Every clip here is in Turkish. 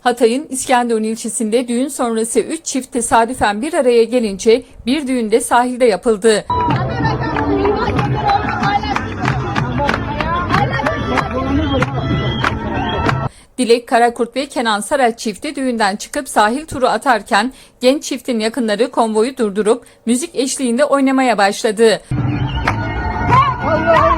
Hatay'ın İskenderun ilçesinde düğün sonrası 3 çift tesadüfen bir araya gelince bir düğünde sahilde yapıldı. Dilek Karakurt ve Kenan Saraç çifti düğünden çıkıp sahil turu atarken genç çiftin yakınları konvoyu durdurup müzik eşliğinde oynamaya başladı. Allah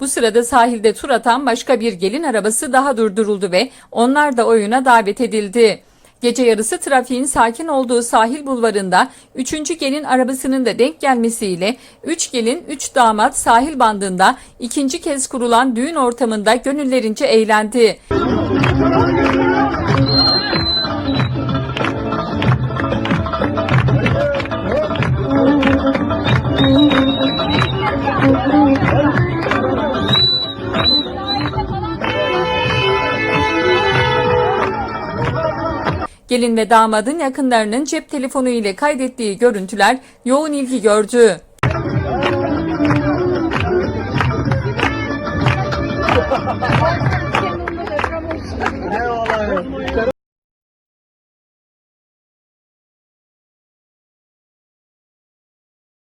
Bu sırada sahilde tur atan başka bir gelin arabası daha durduruldu ve onlar da oyuna davet edildi. Gece yarısı trafiğin sakin olduğu sahil bulvarında 3. gelin arabasının da denk gelmesiyle 3 gelin 3 damat sahil bandında ikinci kez kurulan düğün ortamında gönüllerince eğlendi. Gelin ve damadın yakınlarının cep telefonu ile kaydettiği görüntüler yoğun ilgi gördü. Ne